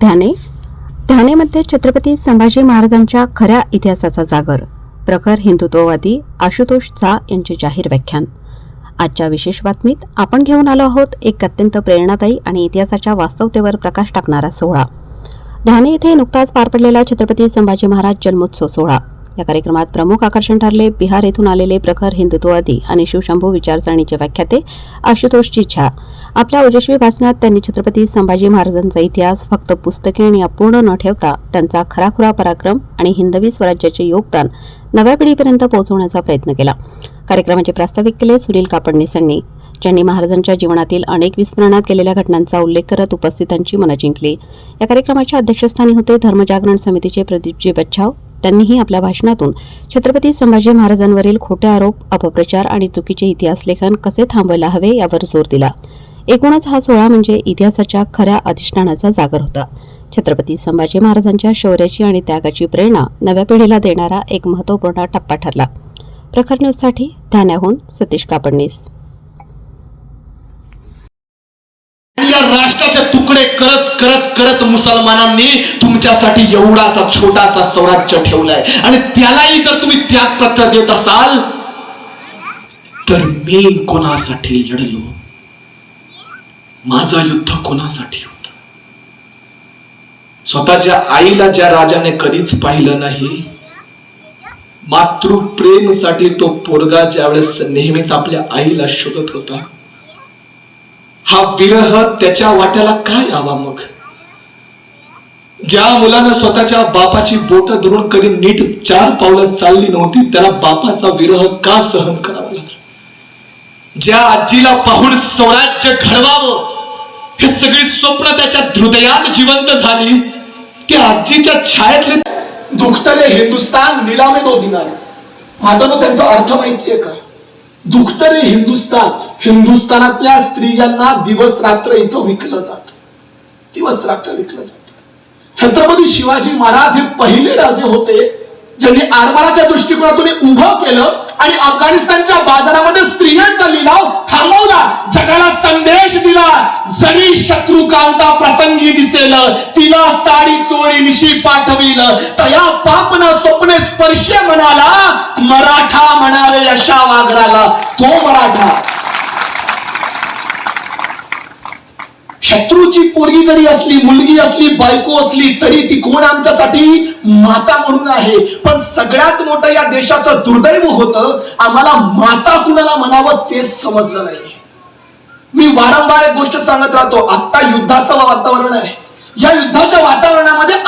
ध्याने ध्यानेमध्ये छत्रपती संभाजी महाराजांच्या खऱ्या इतिहासाचा जागर प्रखर हिंदुत्ववादी आशुतोष झा यांचे जाहीर व्याख्यान. आजच्या विशेष बातमीत आपण घेऊन आलो आहोत एक अत्यंत प्रेरणादायी आणि इतिहासाच्या वास्तवतेवर प्रकाश टाकणारा सोहळा. ध्याने येथे नुकताच पार पडलेला छत्रपती संभाजी महाराज जन्मोत्सव सोहळा. या कार्यक्रमात प्रमुख आकर्षण ठरले. बिहार येथून आलेले प्रखर हिंदुत्ववादी आणि शिवशंभू विचारसरणीचे व्याख्याते आशुतोष झा आपल्या ओजस्वी भाषणात त्यांनी छत्रपती संभाजी महाराजांचा इतिहास फक्त पुस्तके आणि अपूर्ण न ठेवता त्यांचा खराखुरा पराक्रम आणि हिंदवी स्वराज्याचे योगदान नव्या पिढीपर्यंत पोहोचवण्याचा प्रयत्न केला. कार्यक्रमाचे प्रास्ताविक केले सुनील कापडणीसांनी ज्यांनी महाराजांच्या जीवनातील अनेक विस्मरणात केलेल्या घटनांचा उल्लेख करत उपस्थितांची मनं जिंकली. या कार्यक्रमाच्या अध्यक्षस्थानी होते धर्मजागरण समितीचे प्रदीपजी बच्छाव त्यांनीही आपल्या भाषणातून छत्रपती संभाजी महाराजांवरील खोटे आरोप अपप्रचार आणि चुकीचे इतिहास लेखन कसे थांबवायला हवे यावर जोर दिला. एकूणच हा सोहळा म्हणजे इतिहासाच्या खऱ्या अधिष्ठानाचा जागर होता. छत्रपती संभाजी महाराजांच्या शौर्याची आणि त्यागाची प्रेरणा नव्या पिढीला देणारा एक महत्त्वपूर्ण टप्पा ठरला. प्रखर न्यूजसाठी ठाण्याहून सतीश कापडणीस आणि या राष्ट्राचे तुकडे करत करत करत मुसलमानांनी तुमच्यासाठी एवढासा छोटासा स्वराज्य ठेवलाय. आणि त्यालाही जर तुम्ही त्यागपत्र देत असाल तर मी कोणासाठी लढलो? माझं युद्ध कोणासाठी होत? स्वतःच्या आईला ज्या राजाने कधीच पाहिलं नाही मातृप्रेमसाठी तो पोरगा ज्यावेळेस नेहमीच आपल्या आईला शोधत होता हा विरह त्याच्या वाट्याला काय यावा मग? ज्या मुलानं स्वतःच्या बापाची बोट धरून कधी नीट चार पावलं चालली नव्हती त्याला बापाचा विरह का सहन करावा लागला? ज्या आजीला पाहून स्वराज्य घडवावं हे सगळी स्वप्न त्याच्या हृदयात जिवंत झाली त्या आजीच्या छायेतले दुखतले हिंदुस्तान निलामे दो दिनार माता त्यांचा अर्थ माहितीये का? दुखतरे हिंदुस्तान हिंदुस्थानातल्या स्त्रियांना दिवस रात्र इथं विकलं जात. दिवस रात्र विकलं जात. छत्रपती शिवाजी महाराज हे पहिले राजे होते ज्यांनी आरमाराच्या दृष्टिकोनातून उभं केलं आणि अफगाणिस्तानच्या बाजारामध्ये स्त्रियांचा लिलाव थांबवला. जगाला संदेश दिला. जरी शत्रू कांता प्रसंगी दिसेल तिला साडी चोळी निशी पाठविल तया पापन स्वप्ने स्पर्श म्हणाला मराठा कशा यशा वागराला तो मराठा? शत्रूची पोरगी जरी असली मुलगी असली बायको असली तरी ती कोण आमच्यासाठी? माता म्हणून आहे. पण सगळ्यात मोठं या देशाचं दुर्दैव होतं आम्हाला माता कुणाला म्हणावं तेच समजलं नाही. मी वारंवार एक गोष्ट सांगत राहतो आत्ता युद्धाचं वातावरण आहे. या युद्धाच्या वातावरणामध्ये